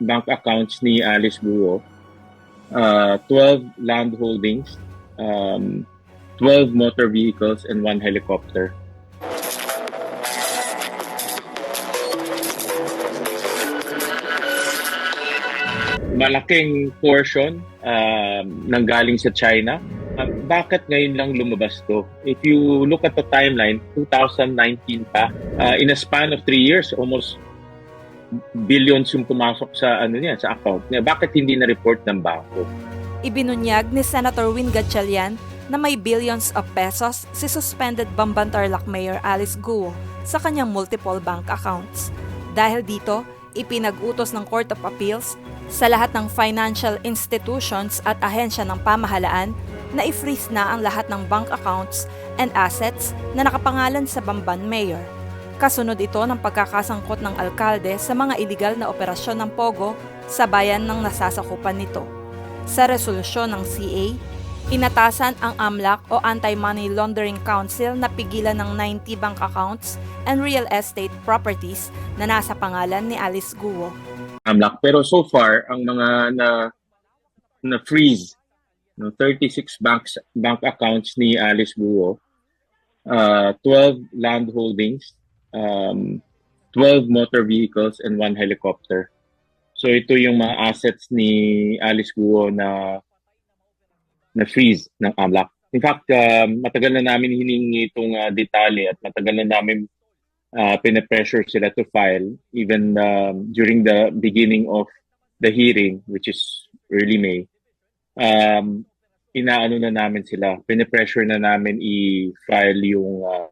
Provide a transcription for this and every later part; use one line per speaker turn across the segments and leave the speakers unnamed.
bank accounts ni Alice Guo, uh, 12 land holdings, um, 12 motor vehicles, and one helicopter. Malaking portion um, nanggaling sa China. Uh, bakit ngayon lang lumabas to? If you look at the timeline, 2019 pa, uh, in a span of three years, almost billions yung pumasok sa ano niya sa account niya. Bakit hindi na report ng bangko?
Ibinunyag ni Senator Win Gatchalian na may billions of pesos si suspended Bamban Tarlac Mayor Alice Guo sa kanyang multiple bank accounts. Dahil dito, ipinag-utos ng Court of Appeals sa lahat ng financial institutions at ahensya ng pamahalaan na i-freeze na ang lahat ng bank accounts and assets na nakapangalan sa Bamban Mayor. Kasunod ito ng pagkakasangkot ng alkalde sa mga iligal na operasyon ng Pogo sa bayan ng nasasakupan nito. Sa resolusyon ng CA, inatasan ang AMLAC o Anti-Money Laundering Council na pigilan ng 90 bank accounts and real estate properties na nasa pangalan ni Alice Guo.
AMLAC. Pero so far, ang mga na na freeze no 36 banks bank accounts ni Alice Guo, uh, 12 land holdings, um, 12 motor vehicles and one helicopter. So ito yung mga assets ni Alice Guo na na freeze ng AMLAC. In fact, um, matagal na namin hiningi itong uh, detalye at matagal na namin uh, pinapressure sila to file even um, during the beginning of the hearing, which is early May. Um, inaano na namin sila, pinapressure na namin i-file yung uh,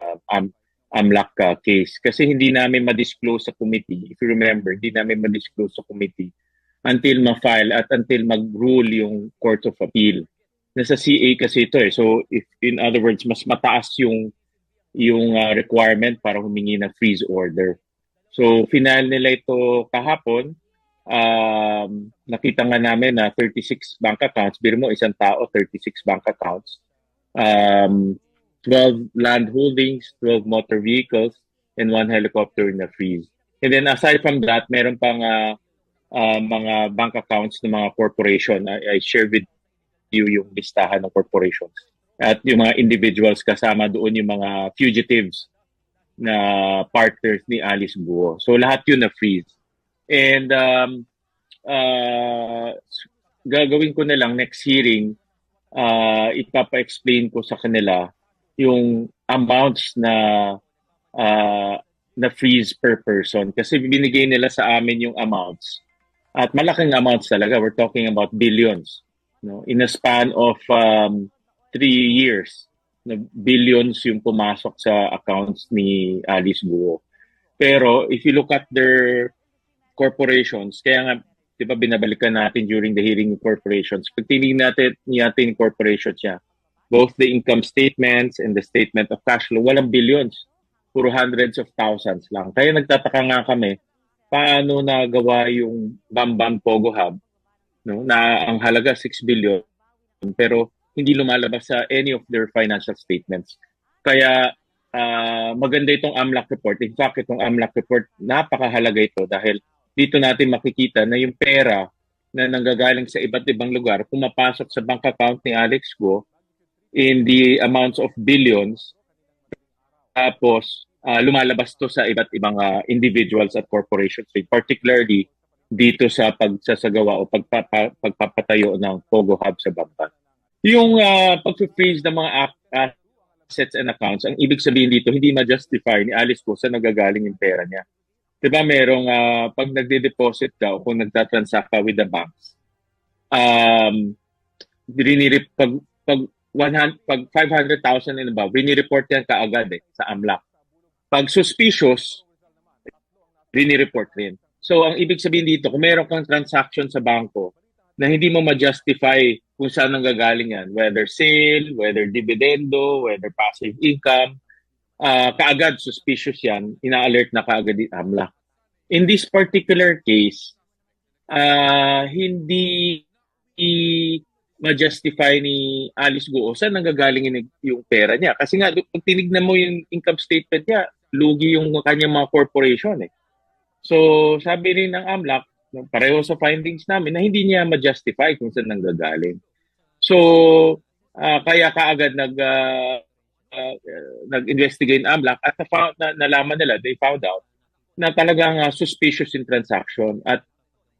uh, um, AMLAC uh, case. Kasi hindi namin ma-disclose sa committee. If you remember, hindi namin ma-disclose sa committee until ma-file at until mag-rule yung Court of Appeal. Nasa CA kasi ito eh. So, if in other words, mas mataas yung yung uh, requirement para humingi ng freeze order. So, final nila ito kahapon. Um, nakita nga namin na 36 bank accounts. Biro mo, isang tao, 36 bank accounts. Um, 12 land holdings, 12 motor vehicles, and one helicopter in the freeze. And then aside from that, meron pang uh, uh, mga bank accounts ng mga corporation. I, I share with you yung listahan ng corporations. At yung mga individuals kasama doon yung mga fugitives na partners ni Alice Buo. So lahat yun na freeze. And um, uh, gagawin ko na lang next hearing, uh, ipapa-explain ko sa kanila yung amounts na uh, na freeze per person. Kasi binigay nila sa amin yung amounts. At malaking amounts talaga. We're talking about billions. No? In a span of um, three years na billions yung pumasok sa accounts ni Alice Buo pero if you look at their corporations kaya nga di ba binabalikan natin during the hearing corporations. Pag tinignan natin natin corporations niya both the income statements and the statement of cash flow, walang billions. Puro hundreds of thousands lang. Kaya nagtataka nga kami, paano nagawa yung Bambang Pogo Hub, no, na ang halaga 6 billion, pero hindi lumalabas sa any of their financial statements. Kaya uh, maganda itong AMLAC report. In fact, itong AMLAC report, napakahalaga ito dahil dito natin makikita na yung pera na nanggagaling sa iba't ibang lugar, pumapasok sa bank account ni Alex Go, in the amounts of billions. Tapos, uh, lumalabas to sa iba't ibang uh, individuals at corporations, particularly dito sa pagsasagawa o pagpapa, pagpapatayo ng Pogo Hub sa Bamban. Yung uh, pag-freeze ng mga assets and accounts, ang ibig sabihin dito, hindi ma-justify ni Alice ko sa nagagaling yung pera niya. Diba merong, uh, pag nagde-deposit ka o kung nagtatransact ka with the banks, um, rinirip, pag, pag 100, pag 500,000 and above, rini-report yan kaagad eh, sa AMLAC. Pag suspicious, rini-report rin. So, ang ibig sabihin dito, kung meron kang transaction sa bangko na hindi mo ma-justify kung saan nang gagaling yan, whether sale, whether dividendo, whether passive income, uh, kaagad suspicious yan, ina-alert na kaagad yung AMLAC. In this particular case, uh, hindi ma-justify ni Alice Guo saan nanggagaling yung pera niya. Kasi nga, pag tinignan mo yung income statement niya, lugi yung kanyang mga corporation eh. So, sabi rin ng AMLAC? Pareho sa findings namin na hindi niya ma-justify kung saan nanggagaling. So, uh, kaya kaagad nag uh, uh, nag-investigate AMLAC at na, na, nalaman nila, they found out na talagang uh, suspicious in transaction at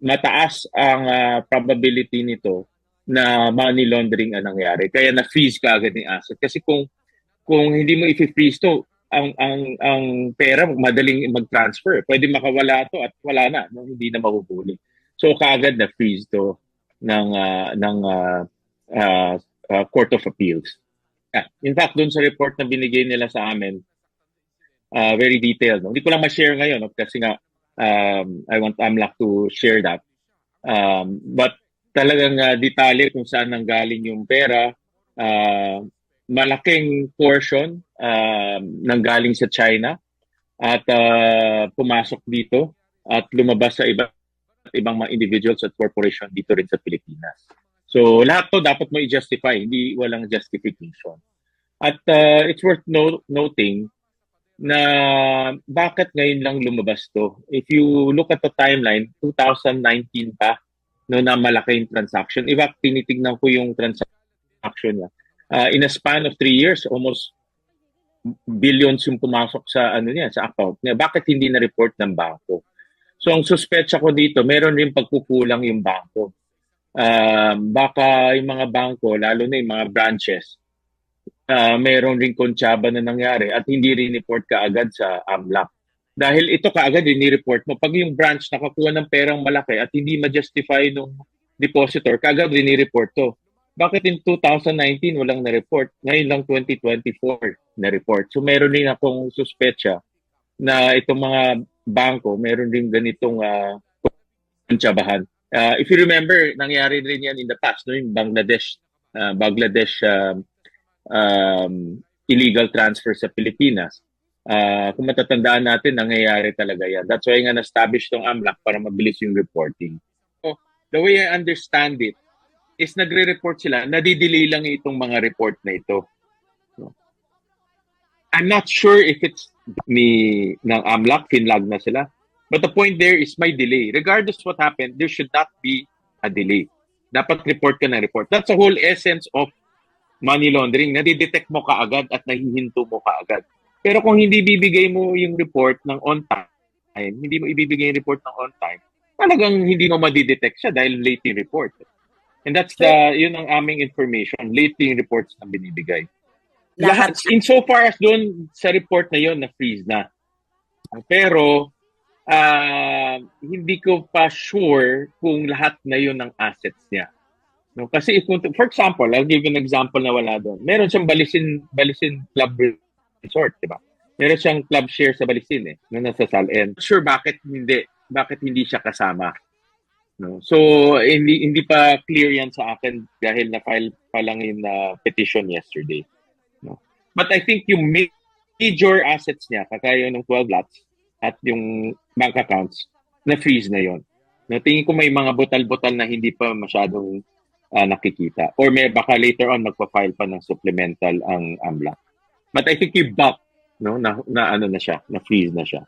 mataas ang uh, probability nito na money laundering ang nangyari. Kaya na-freeze ka agad ng asset. Kasi kung kung hindi mo i-freeze to, ang ang ang pera madaling mag-transfer. Pwede makawala to at wala na, no? hindi na mahuhuli. So kaagad na freeze to ng uh, ng uh, uh, uh, Court of Appeals. Yeah. In fact, doon sa report na binigay nila sa amin, uh, very detailed. No? Hindi ko lang ma-share ngayon no? kasi nga um, I want AMLAC to share that. Um, but talagang uh, detalye kung saan nanggaling yung pera, uh, malaking portion uh, nanggaling sa China at uh, pumasok dito at lumabas sa iba ibang mga individuals at corporation dito rin sa Pilipinas. So lahat to dapat mo i-justify, hindi walang justification. At uh, it's worth no- noting na bakit ngayon lang lumabas to. If you look at the timeline, 2019 pa no na malaki yung transaction. Iba tinitingnan ko yung transaction niya uh, in a span of three years, almost billions yung pumasok sa ano niya, sa account niya. Bakit hindi na-report ng bangko? So ang suspetsa ko dito, meron rin pagkukulang yung bangko. Uh, baka yung mga bangko, lalo na yung mga branches, uh, meron rin kontsaba na nangyari at hindi rin report kaagad sa AMLAC. Dahil ito kaagad rini-report mo. Pag yung branch nakakuha ng perang malaki at hindi ma-justify nung depositor, kaagad rini-report to. Bakit in 2019 walang na-report? Ngayon lang 2024 na-report. So meron din akong suspetsa na itong mga bangko, meron din ganitong uh, kuntsabahan. Uh, if you remember, nangyari rin yan in the past, no? yung Bangladesh, uh, Bangladesh uh, um, illegal transfer sa Pilipinas. Uh, kung matatandaan natin, nangyayari talaga yan. That's why nga na-establish tong AMLAC para mabilis yung reporting. So, the way I understand it, is nagre-report sila, nadidelay lang itong mga report na ito. I'm not sure if it's ni ng AMLAC, finlag na sila. But the point there is may delay. Regardless what happened, there should not be a delay. Dapat report ka ng report. That's the whole essence of money laundering. Nadidetect mo kaagad at nahihinto mo kaagad. Pero kung hindi bibigay mo yung report ng on time, hindi mo ibibigay yung report ng on time, talagang hindi mo madidetect siya dahil late yung report. And that's the, yun ang aming information, late yung reports na binibigay. Lahat, in so far as doon sa report na yon na freeze na. Pero, uh, hindi ko pa sure kung lahat na yun ang assets niya. No, kasi if, for example, I'll give you an example na wala doon. Meron siyang Balisin, Balisin Club Resort, di ba? Meron siyang club share sa Balisin eh, na nasa Sal-En. Sure, bakit hindi? Bakit hindi siya kasama? No? So, hindi, hindi pa clear yan sa akin dahil na-file pa lang yung uh, petition yesterday. No? But I think yung major assets niya, kakaya ng 12 lots at yung bank accounts, na-freeze na yon. No, tingin ko may mga butal-butal na hindi pa masyadong uh, nakikita. Or may baka later on magpa-file pa ng supplemental ang AMLA. But I think yung bulk, no, na, na ano na siya, na freeze na siya.